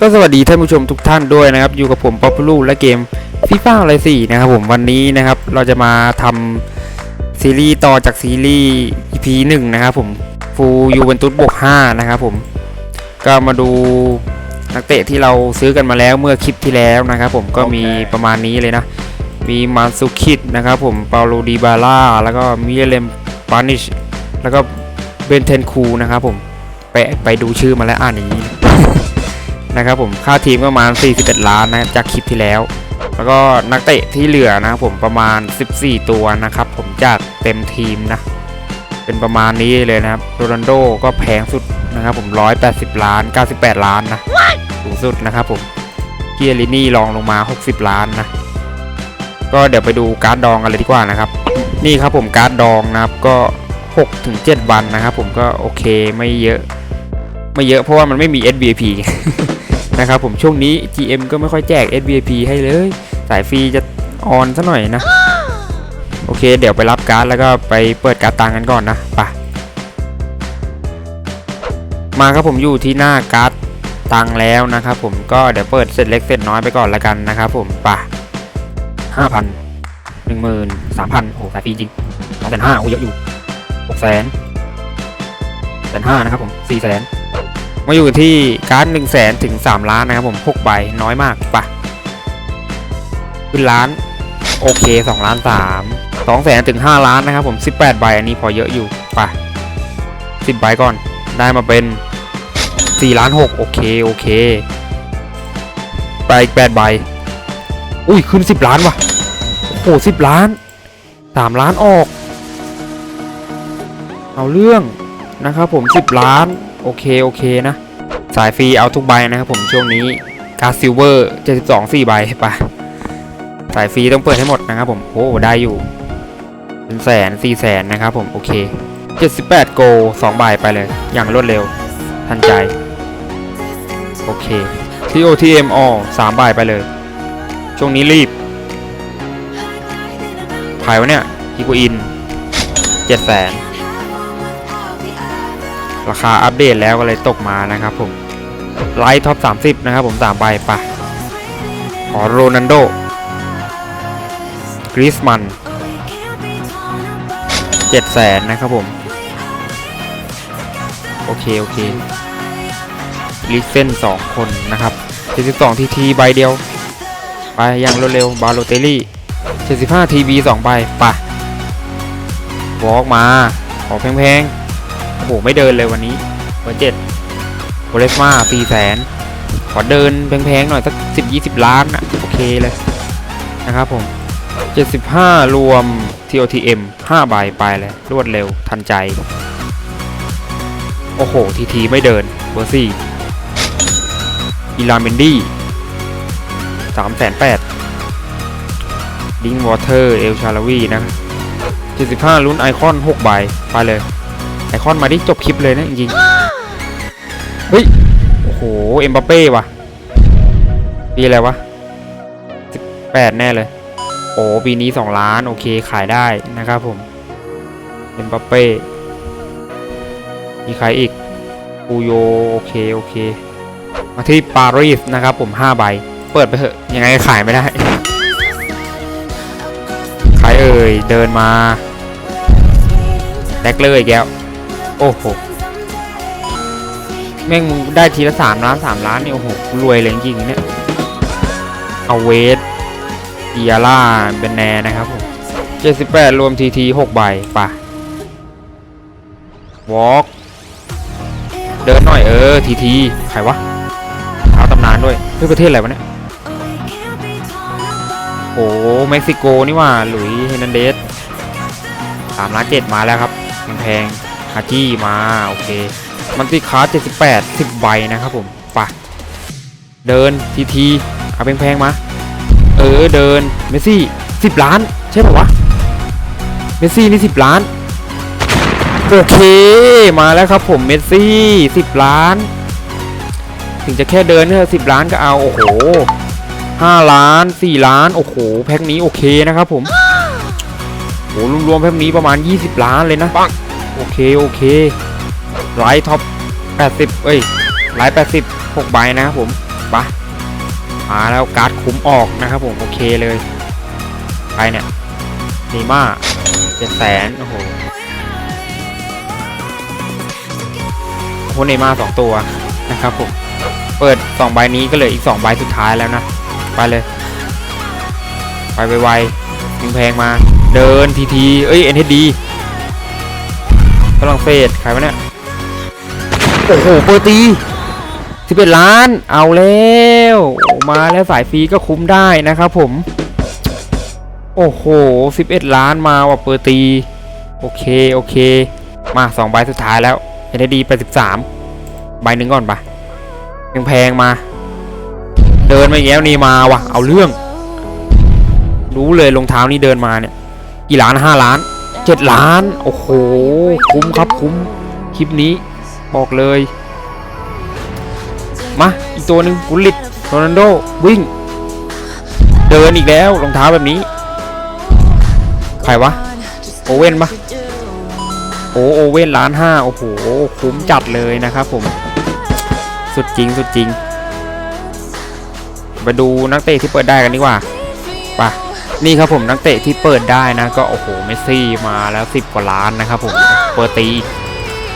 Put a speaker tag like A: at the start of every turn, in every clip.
A: ก็สวัสดีท่านผู้ชมทุกท่านด้วยนะครับ อยู่กับผมป๊อปปูลูและเกมฟีฟ่าอะไรสี่นะครับผมวันนี้นะครับเราจะมาทำซีรีส์ต่อจากซีรีส์ EP หนึ่งนะครับผมฟูยูเวนตุสบวก5นะครับผมก็มาดูนักเตะที่เราซื้อกันมาแล้วเมื่อคลิปที่แล้วนะครับผมก็มีประมาณนี้เลยนะ มีมาซุคิดนะครับผมเปาโลดีบาร่าแล้วก็มิเลมปานิชแล้วก็เบนเทนคูนะครับผมไปไปดูชื่อมาแล้วอ่านอย่างนี้ นะครับผมค่าทีมประมาณ 41 ล้านนะจากคลิปที่แล้ว แล้วก็นักเตะที่เหลือนะครับผมประมาณ 14 ตัวนะครับผมจากเต็มทีมนะเป็นประมาณนี้เลยนะครับโรนัลโดก็แพงสุดนะครับผม 180 ล้าน 98 ล้านนะสูงสุดนะครับผมเกียรินี่รองลงมา 60 ล้านนะก็เดี๋ยวไปดูการ์ดดองกันเลยดีกว่านะครับ นี่ครับผมการ์ดดองนะครับก็6ถึง7วันนะครับผมก็โอเคไม่เยอะ ไม่เยอะเพราะว่ามันไม่มี SVP นะครับผมช่วงนี้ GM ก็ไม่ค่อยแจก SVP ให้เลย สายฟรีจะออนซะหน่อยนะ โอเค เดี๋ยวไปรับการ์ดแล้วก็ไปเปิดการ์ดตังกันก่อนนะไปมาครับผมอยู่ที่หน้าการ์ดตังแล้วนะครับผมก็เดี๋ยวเปิดเสร็จเล็กเสร็จน้อยไปก่อนละกันนะครับผมไปห้าพันหนึ่งหมื่นสามพันโอ้สายฟรีจริงสองแสนห้าโอ้เยอะอยู่หกแสนแสนห้านะครับผมสี่แสน มาอยู่ที่การ์ดหนึ่งแสนถึงสามล้านนะครับผมหกใบน้อยมากปะขึ้นล้าน โอเคสองล้านสามสองแสนถึงห้าล้านนะครับผมสิบแปดใบอันนี้พอเยอะอยู่ปะสิบใบก่อนได้มาเป็นสี่ล้านหกโอเคโอเคไปอีกแปดใบอุ้ยขึ้นสิบล้านว่ะโอ้โหสิบล้านสามล้านออก เอาเรื่องนะครับผมสิบล้าน โอเคโอเคนะ สายฟรีเอาทุกใบนะครับผมช่วงนี้การ์ดซิลเวอร์72 4ใบไปสายฟรีต้องเปิดให้หมดนะครับผมโอ้ได้อยู่เป็นแสนสี่แสนนะครับผมโอเค 78 โก2ใบไปเลย อย่างรวดเร็ว ทันใจ โอเค TOTM อสามใบไปเลย ช่วงนี้รีบขายวะเนี่ยฮิกุอิน7แสน ราคาอัปเดตแล้วก็เลยตกมานะครับผมไลท์ท็อป 30 นะครับผม3ใบปะขอโรนันโดกริสมัน7แสนนะครับผม โอเค โอเคลิเซน2คนนะครับ72ทีทีใบเดียว ไปอย่างเร็วๆบาโลเตลี่75ทีบี2ใบปะวอล์กมา ขอแพงๆ โอ้โหไม่เดินเลยวันนี้เบอร์เจ็ดโอเลสมาสี่แสนขอเดินแพงๆหน่อยสักสิบยี่สิบล้านอะโอเคเลยนะครับผมเจ็ดสิบห้ารวม TOTM ห้าใบไปเลยรวดเร็วทันใจ โอ้โห ทีทีไม่เดินเบอร์สี่อีลาเมนดี้สามแสนแปดดิงวอเตอร์ เอลชาลาวีนะเจ็ดสิบห้าลุ้นไอคอนหกใบไปเลย ไอคอนมาดิจบคลิปเลยนะจริงๆเฮ้ย โอ้โห เอ็มบัปเป้ว่ะ ปีอะไรวะสิบแปดแน่เลย โอ้ปีนี้สองล้าน โอเคขายได้นะครับผม เอ็มบัปเป้ มีใครอีกปูโย โอเค โอเค มาที่ปารีสนะครับผมห้าใบ เปิดไปเถอะ ยังไงขายไม่ได้ใครเอ่ย เดินมาแดกเลยอีกแล้ว โอ้โห แม่งมึงได้ทีละสามล้านสามล้านนี่โอ้โหรวยเลยจริงเนี่ยเอาเวสเอียร่าเบนแนนะครับผมเจ็ดสิบแปดรวมทีทีหกใบป่ะวอล์กเดินหน่อยเออทีทีใครวะเอาตำนานด้วยเฮ้ยประเทศอะไรวะเนี่ยโอ้เม็กซิโกนี่ว่าหลุยเฮนันเดสสามล้านเจ็ดมาแล้วครับแพง ฮาจี้มาโอเค มันติคาร์ด78 10ใบนะครับผมปะเดินทีทีเอาแพงๆมา เออเดินเมสซี่ 10 ล้าน ใช่ป่าวะ เมสซี่นี่ 10 ล้าน โอเคมาแล้วครับผมเมสซี่ 10 ล้าน ถึงจะแค่เดินเนี่ย10ล้านก็เอาโอ้โห5ล้าน 4 ล้าน โอ้โห แพ็คนี้โอเคนะครับผมโอ้รวมๆแพ็คนี้ประมาณ 20 ล้านเลยนะ โอเค โอเคไลท์ท็อป 80 เอ้ยไลท์80 6ใบนะครับผมไปะมาแล้วการ์ดคุ้มออกนะครับผม โอเคเลยใครเนี่ยนีมาเจ็ดแสนโอ้โหโอ้โหนีม่าสองตัวนะครับผม เปิดสองใบนี้ก็เหลืออีกสองใบสุดท้ายแล้วนะ ไปเลย ไปไวๆยิงแพงมา เดินทีที เอ้ย NHD ฝรั่งเศสขายวะเนี่ย โอ้โหเปอร์ตี11ล้าน เอาแล้ว มาแล้วสายฟรีก็คุ้มได้นะครับผม โอ้โห11ล้านมาว่ะเปอร์ตี โอเค โอเค มา2ใบสุดท้ายแล้ว NHD ไป13ใบหนึ่งก่อนปะยังแพงมา เดินมาอีกแล้วนี่มาว่ะ เอาเรื่อง รู้เลยรองเท้านี่เดินมาเนี่ย กี่ล้านห้าล้าน เจ็ดล้าน โอ้โห คุ้มครับคุ้ม คลิปนี้ บอกเลย มา อีกตัวหนึ่งกุลิตโรนัลโด วิ่ง เดินอีกแล้ว รองเท้าแบบนี้ ใครวะ โอเว่นปะโอโอเว่นล้านห้าโอ้โห คุ้มจัดเลยนะครับผม สุดจริง สุดจริงไปดูนักเตะที่เปิดได้กันดีกว่าไปะ นี่ครับผมนักเตะที่เปิดได้นะ ก็โอ้โหเมสซี่มาแล้ว 10 กว่าล้านนะครับผมเปิดตี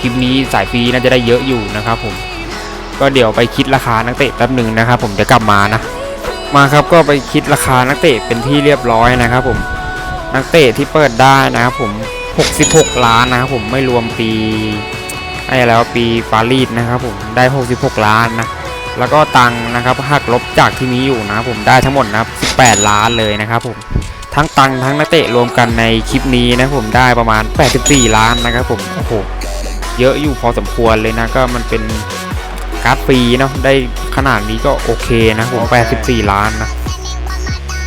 A: คลิปนี้สายฟรีน่าจะได้เยอะอยู่นะครับผมก็เดี๋ยวไปคิดราคานักเตะแป๊บหนึ่งนะครับผมเดี๋ยวกลับมานะมาครับก็ไปคิดราคานักเตะเป็นที่เรียบร้อยนะครับผมนักเตะที่เปิดได้นะครับผม 66 ล้านนะครับผมไม่รวมปีไอ้แล้วปีปารีสนะครับผมได้ 66 ล้านนะ แล้วก็ตังนะครับหักลบจากที่มีอยู่นะครับผมได้ทั้งหมดนะครับ 18 ล้านเลยนะครับผมทั้งตังทั้งนักเตะรวมกันในคลิปนี้นะผมได้ประมาณ 84 ล้านนะครับผมโอ้โหเยอะอยู่พอสมควรเลยนะก็มันเป็นการ์ดฟรีเนาะได้ขนาดนี้ก็โอเคนะผม 84 ล้านนะ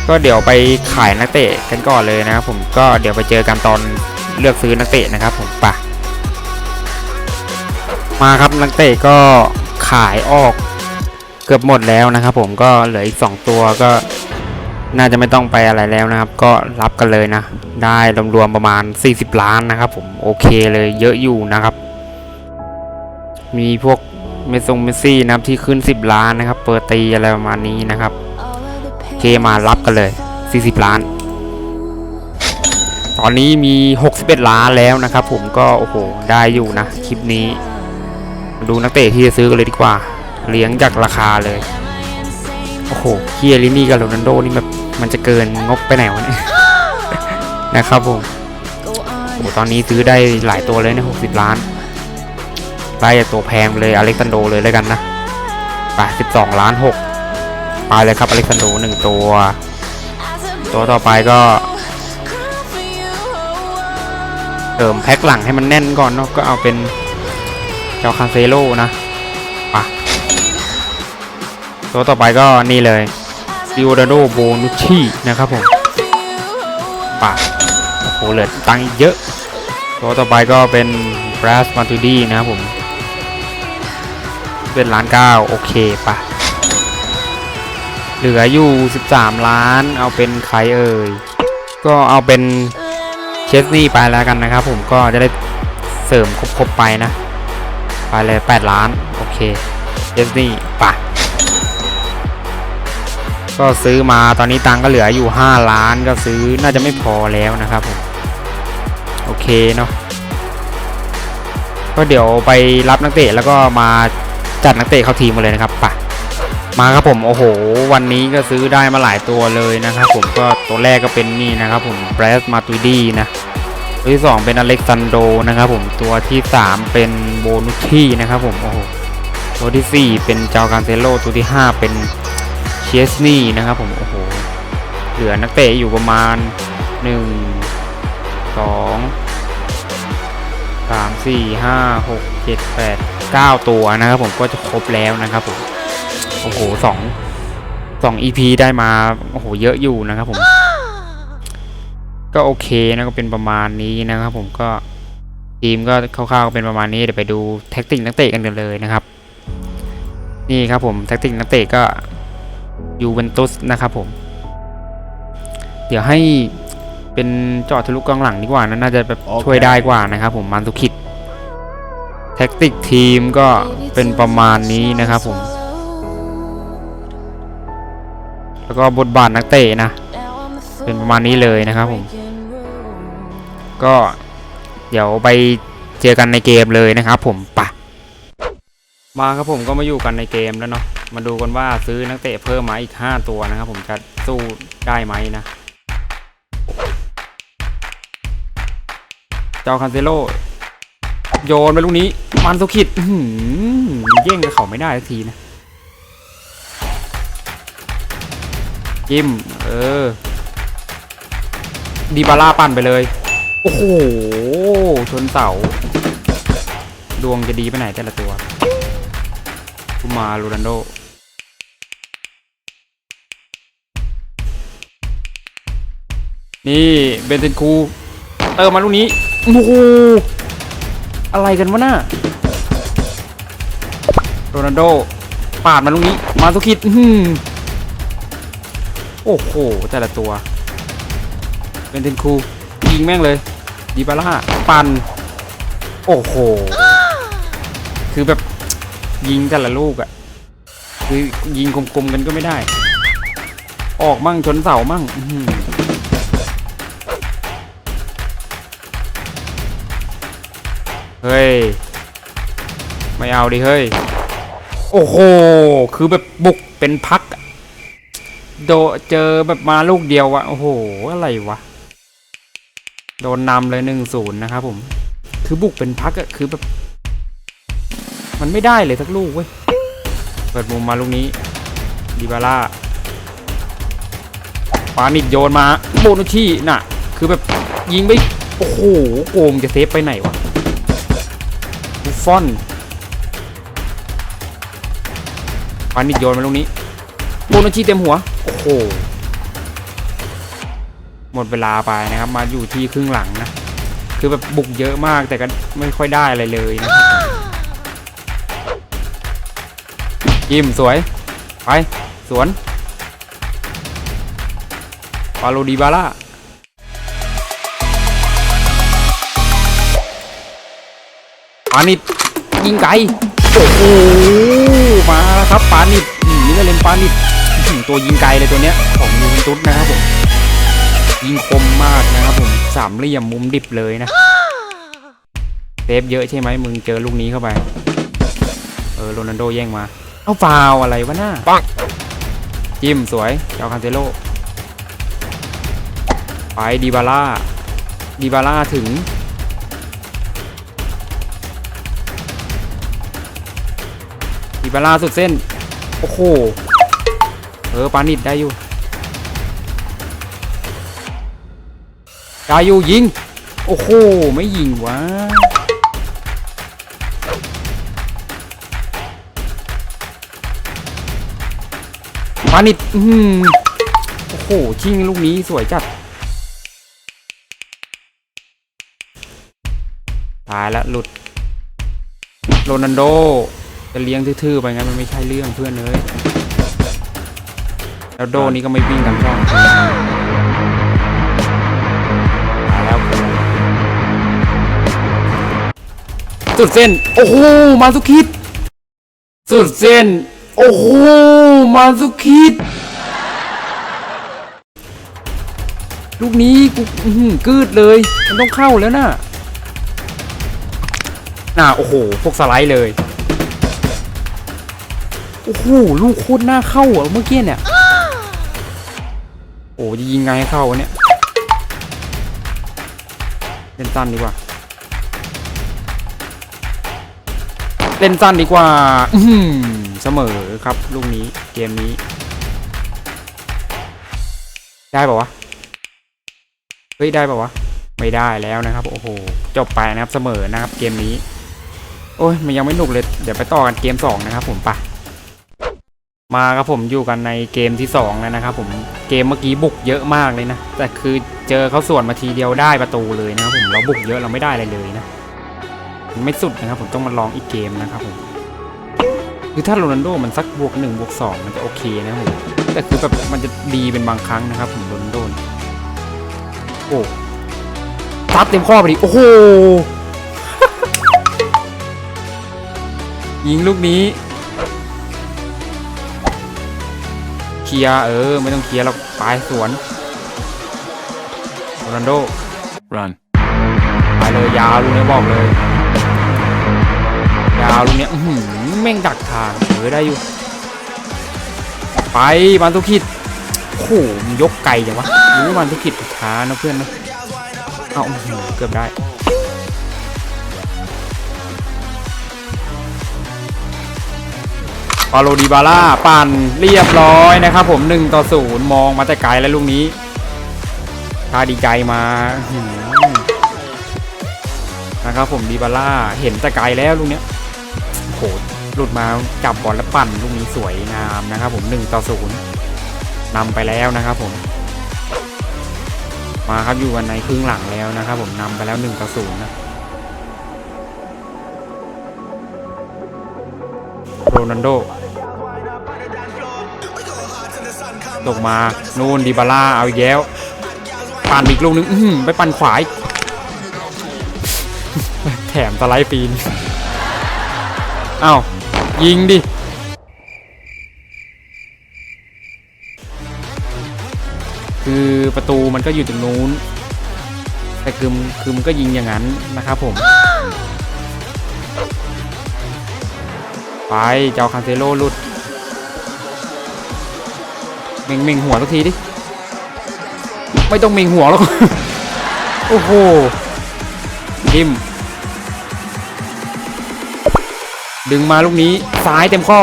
A: ก็เดี๋ยวไปขายนักเตะกันก่อนเลยนะครับผมก็เดี๋ยวไปเจอกันตอนเลือกซื้อนักเตะนะครับผมปะมาครับนักเตะก็ขายออก เกือบหมดแล้วนะครับผมก็เหลืออีก 2 ตัวก็น่าจะไม่ต้องไปอะไรแล้วนะครับ ก็รับกันเลยนะ ได้รวมๆประมาณ 40 ล้านนะครับผมโอเคเลยเยอะอยู่นะครับ มีพวกเมซงเมสซี่นะครับที่ขึ้น 10 ล้านนะครับ เปิดตีอะไรประมาณนี้นะครับโอเคมารับกันเลย 40 ล้าน ตอนนี้มี 61 ล้านแล้วนะครับ ผมก็โอ้โหได้อยู่นะคลิปนี้ ดูนักเตะที่จะซื้อกันเลยดีกว่า เลี้ยงจากราคาเลย โอ้โหเคียรินี่กับโรนัลโดนี่แบบมันจะเกินงบไปไหนวะเนี่ยนะครับผมโอ้โหตอนนี้ซื้อได้หลายตัวเลยนะ60ล้านไล่าตัวแพงเลยอเล็กซานโดเลยแล้วกันนะไป12ล้าน6ไปเลยครับอเล็กซานโดหนึ่งตัว ตัวต่อไปก็เติมแพ็คหลังให้มันแน่นก่อนเนาะก็เอาเป็นเจ้าคาเซโลนะ ตัวต่อไปก็นี่เลยดิโอดาโดโบนุชีนะครับผมปะโอ้โหเหลือตังเยอะ ตัวต่อไปก็เป็นบรัสมาตูดีนะครับผม เป็นล้านเก้าโอเคปะเหลืออยู่ 13 ล้าน เอาเป็นใครเอ่ย ก็เอาเป็นเชสนี่ไปแล้วกันนะครับผมก็จะได้เสริมครบๆไปนะ ไปเลย 8 ล้าน โอเคเชสนี่ปะ ก็ซื้อมาตอนนี้ตังค์ก็เหลืออยู่ 5 ล้านก็ซื้อน่าจะไม่พอแล้วนะครับผมโอเคเนาะก็เดี๋ยวไปรับนักเตะแล้วก็มาจัดนักเตะเข้าทีมมาเลยนะครับปะมาครับผมโอ้โห วันนี้ก็ซื้อได้มาหลายตัวเลยนะครับผมก็ตัวแรกก็เป็นนี่นะครับผมเบรสมาตูดีนะตัวที่2เป็นอเล็กซานโดนะครับผมตัวที่3เป็นโบนุชี่นะครับผมโอ้โหตัวทีสี่4เป็นเจ้าการเซโลตัวที่5เป็น เชสนี่นะครับผมโอ้โหเหลือนักเตะอยู่ประมาณ 1 2 3 4 5 6 7 8 9 ตัวนะครับผมก็จะครบแล้วนะครับผมโอ้โห2 2 EP ได้มาโอ้โหเยอะอยู่นะครับผมก็โอเคนะก็เป็นประมาณนี้นะครับผมก็ทีมก็คร่าวๆก็เป็นประมาณนี้เดี๋ยวไปดูแท็กติกนักเตะกันเลยนะครับ นี่ครับผมแท็กติกนักเตะก็ ยูเวนตุสนะครับผม เดี๋ยวให้เป็นเจอดทะลุกองหลังดีกว่านะน่าจะแบบ
B: โอเค
A: ช่วยได้กว่านะครับผมมันสุคิดแท็กติกทีมก็เป็นประมาณนี้นะครับผม แล้วก็บทบาทนักเตะนะ เป็นประมาณนี้เลยนะครับผม ก็เดี๋ยวไปเจอกันในเกมเลยนะครับผมปะมาครับผมก็มาอยู่กันในเกมแล้วเนาะ มาดูกันว่าซื้อนักเตะเพิ่มมาอีก 5 ตัวนะครับ ผมจะสู้ได้ไหมนะ เจ้าคันเซโลโยนไปลูกนี้ มันสุขิดเย่งกับเขาไม่ได้สักทีนะจิ้ม เออ ดีบาร่าปั่นไปเลย โอ้โห ชนเสา ดวงจะดีไปไหนแต่ละตัว มาโรนันโด นี่เบนเทนคูเติมมาลูกนี้โอ้โหอะไรกันวะน่ะโรนัลโดปาดมาลูกนี้มาสุคิดอื้อหือโอ้โหแต่ละตัวเป็นเทนคูยิงแม่งเลยดีบาร่าปันโอ้โหคือแบบยิงแต่ละลูกอะคือยิงคมๆกันก็ไม่ได้ ออกมั่งชนเสามั่ง เฮ้ย ไม่เอาดิเฮ้ย โอ้โห คือแบบบุกเป็นพักอะโดเจอแบบมาลูกเดียวอะโอ้โห อะไรวะ โดนนำเลยหนึ่งศูนย์นะครับผม คือบุกเป็นพักอะคือแบบ มันไม่ได้เลยสักลูกเว้ย เปิดมุมมาลูกนี้ดิบาร่าปานิดโยนมาโบนุชิน่ะ คือแบบยิงไป โอ้โหโอมจะเซฟไปไหนวะ บุฟฟอนปานิดโยนมาลูกนี้โบนชีเต็มหัว โอ้โห หมดเวลาไปนะครับ มาอยู่ที่ครึ่งหลังนะ คือแบบบุกเยอะมากแต่ก็ไม่ค่อยได้อะไรเลยนะครับยิมสวย ไป สวนปาโลดีบาร่า ปานิดยิงไกลโอ้โหมาแล้วครับปานิดหนีเลยเลนปานิดตัวยิงไกลเลยตัวเนี้ยของยูเวนตุสนะครับผมยิงคมมากนะครับผมสามเหลี่ยมมุมดิบเลยนะเซฟเยอะใช่ไหมมึงเจอลูกนี้เข้าไป เออโรนัลโดแย่งมา เอาฟาวอะไรวะหน้าปังจิ้มสวยเจ้าคันเซโลไปดีบาร่าดีบาร่าถึง ดีบาสุดเส้น โอ้โห เออปานิดได้อยู่ได้อยู่ยิง โอ้โห ไม่ยิงวะปานิดอือหือโอ้โห ชิงลูกนี้สวยจัด ตายละหลุดโรนันโด จะเลี้ยงทื่อๆไปงั้นมันไม่ใช่เรื่องเพื่อนเลยแล้วโดนี่ก็ไม่วิ่งกันช่องมาแล้วสุดเส้น โอ้โห มาสุคิด สุดเส้น โอ้โห มาสุคิด ลูกนี้กูหือกืดเลย มันต้องเข้าแล้วน่ะน่ะ โอ้โห พวกสไลด์เลย โอ้โหลูกโคตรน่าเข้าอะเมื่อกี้เนี่ย โอ้จะยิงไงให้เข้าเนี่ยเล่นสั้นดีกว่า เล่นสั้นดีกว่าอื้อหือเสมอครับลูกนี้เกมนี้ ได้ป่าวะ เฮ้ย ได้ป่าวะ ไม่ได้แล้วนะครับ โอ้โห จบไปนะครับเสมอนะครับเกมนี้ โอ้ย มันยังไม่หนุกเลย เดี๋ยวไปต่อกันเกมสองนะครับผมไปะ มาครับผมอยู่กันในเกมที่2แล้วนะครับผมเกมเมื่อกี้บุกเยอะมากเลยนะ แต่คือเจอเขาส่วนมาทีเดียวได้ประตูเลยนะครับผมเราบุกเยอะเราไม่ได้อะไรเลยนะไม่สุดนะครับผมต้องมาลองอีกเกมนะครับผมคือถ้าโรนัลโดมันสักบวกหนึ่งบวกสองมันจะโอเคนะครับผมแต่คือแบบมันจะดีเป็นบางครั้งนะครับผมโรนัลโดโอ้ทับเต็มข้อไปดิโอ้โหยิงลูกนี้ ลียร์เออ ไม่ต้องเคลียร์หรอกปลายสวนโรนัลโด
B: Run.
A: ไปเลยยาวลูกนี้บอกเลย ยาวลูกนี้อื้อหือแม่งดักทางเออได้อยู่ ไปมันตุกิดโอ้โหมันยกไกลจังวะรู้ว่ามันตุกิดช้านะเพื่อนนะเอาอื้อหือเกือบได้ ปาโลดิบาร่าปั่นเรียบร้อยนะครับผม1ต่อ0มองมาแต่ไกลแล้วลูกนี้ถ้าดีใจมานะครับผมดิบาร่าเห็นแต่ไกลแล้วลูกเนี้ยโอ้โหหลุดมาจับบอลแล้วปั่นลูกนี้สวยงามนะครับผม1ต่อ0นำไปแล้วนะครับผม มาครับอยู่กันในครึ่งหลังแล้วนะครับผมนำไปแล้ว1ต่อ0นะโรนัลโด ตกมานู่นดิบาร่าเอาอีกแล้วปั่นอีกลูกนึงไปปั่นขวาอีกแถมสไลด์ปีนอ้าวยิงดิคือประตูมันก็อยู่ตรงนู้น แต่คือคือมันก็ยิงอย่างนั้นนะครับผม ไปเจ้าคานเซโลหลุด เม่งเม่งหัวสักทีดิ ไม่ต้องเม่งหัวหรอกโอ้โหดิมดึงมาลูกนี้ซ้ายเต็มข้อ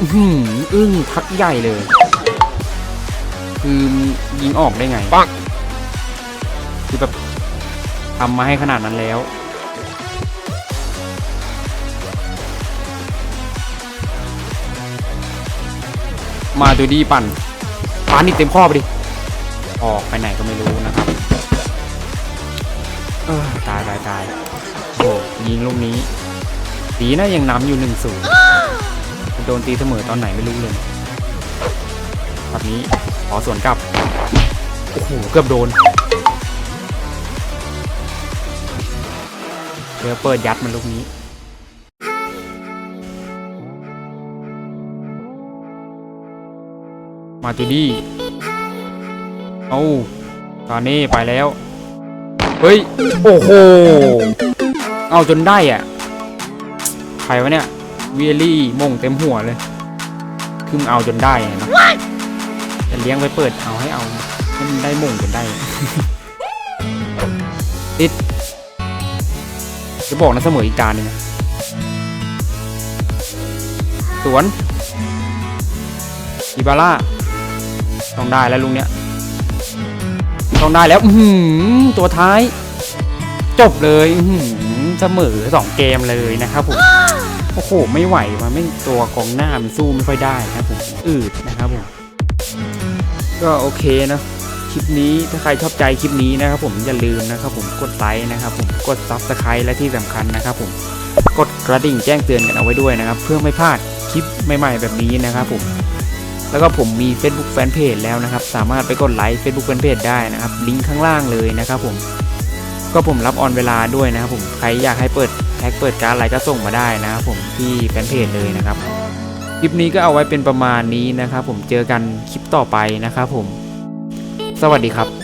A: อื้มอึ้งพักใหญ่เลย คือยิงออกได้ไงปังคือแบบทำมาให้ขนาดนั้นแล้ว มาดูดีปั่นปานอีกเต็มข้อไปดิ ออกไปไหนก็ไม่รู้นะครับเออตายตายตายโอ้ยิงลูกนี้ดีนะยังนำอยู่หนึ่งศูนย์โดนตีเสมอตอนไหนไม่รู้เลยแบบนี้ขอส่วนกลับ โอ้โห เกือบโดนเดี๋ยวเปิดยัดมันลูกนี้ มาติดี้เอาตอนนี้ไปแล้ว เฮ้ย โอ้โห เอาจนได้อะ ใครวะเนี่ยเวียลี่มงเต็มหัวเลย คือมึงเอาจนได้ไงเนาะจะเลี้ยงไปเปิดเอาให้เอาให้มันได้มงจนได้ ติด จะบอกนะเสมออีกจานหนึงนะสวนอีบาร่า ต้องได้แล้วลุงเนี้ยต้องได้แล้วอือหือตัวท้าย จบเลยอื้อหือเสมอสองเกมเลยนะครับผมโอ้โหไม่ไหวมันไม่ตัวกองหน้ามันสู้ไม่ค่อยได้นะครับผมอืดนะครับผมก็โอเคเนอะคลิปนี้ถ้าใครชอบใจคลิปนี้นะครับผมอย่าลืมนะครับผมกดไลค์นะครับผมกดซับสไครต์และที่สำคัญนะครับผมกดกระดิ่งแจ้งเตือนกันเอาไว้ด้วยนะครับ เพื่อไม่พลาดคลิปใหม่ ๆ แบบนี้นะครับผม แล้วก็ผมมี Facebook Fanpage แล้วนะครับ สามารถไปกดไลค์ Facebook Fanpage ได้นะครับ ลิงก์ข้างล่างเลยนะครับผม ก็ผมรับออนเวลาด้วยนะครับผม ใครอยากให้เปิดแท็กเปิดการดอะไรก็ส่งมาได้นะครับผมที่แฟนเพจเลยนะครับ คลิปนี้ก็เอาไว้เป็นประมาณนี้นะครับผม เจอกันคลิปต่อไปนะครับผม สวัสดีครับ